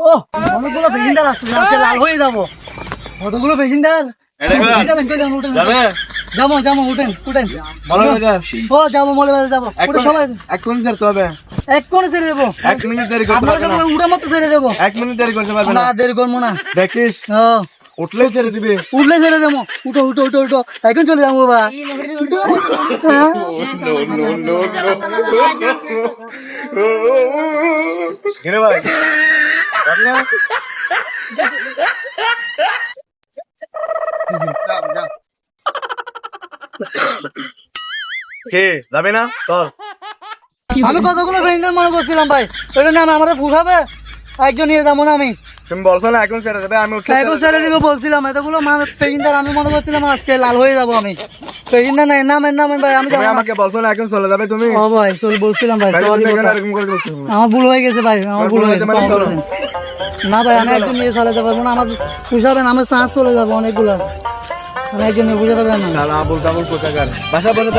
ও অনেকগুলো পেশেন্টার আসছে আজকে লাল হয়ে যাব কতগুলো পেশেন্টার? যাবে যাব যাব উঠেন উঠেন হয়ে ও যাব মলে বাজে যাব সবাই এক মিনিট ছাড়তে হবে এক কোণে ছেড়ে দেবো এক মিনিট দেরি করতে পারবে উঠে মতো ছেড়ে দেবো এক মিনিট দেরি করতে পারবে না না দেরি করব না দেখিস ও উঠলেই ছেড়ে দিবি উঠলে ছেড়ে দেবো উঠো উঠো উঠো উঠো এখন চলে যাব বাবা। হ্যাঁ? ভাই না? কে? যাবে না? চল। আমি কতগুলো পেশেন্টার মনে করছিলাম ভাই? ওটা নাম আমার ফুসাবে একজন নিয়ে যাব না আমি? তুমি বলছো না এখন ছেড়ে দেবে আমি এখন ছেড়ে দিবে বলছিলাম এতগুলো মানুষ আমি মনে করছিলাম আজকে লাল হয়ে যাব আমি। ভাই আমি তুমি যাব আমাকে বলছো না এখন চলে যাবে তুমি? ও ভাই চল বলছিলাম ভাই? আমার ভুল হয়ে গেছে ভাই আমার ভুল হয়ে গেছে মানে। না ভাই আমি একদম নিয়ে না আমার পুষাবেন আমার শ্বাস চলে যাব অনেকগুলো। আমি একজন নিয়ে বুঝাতে পারব না। বাসা বলে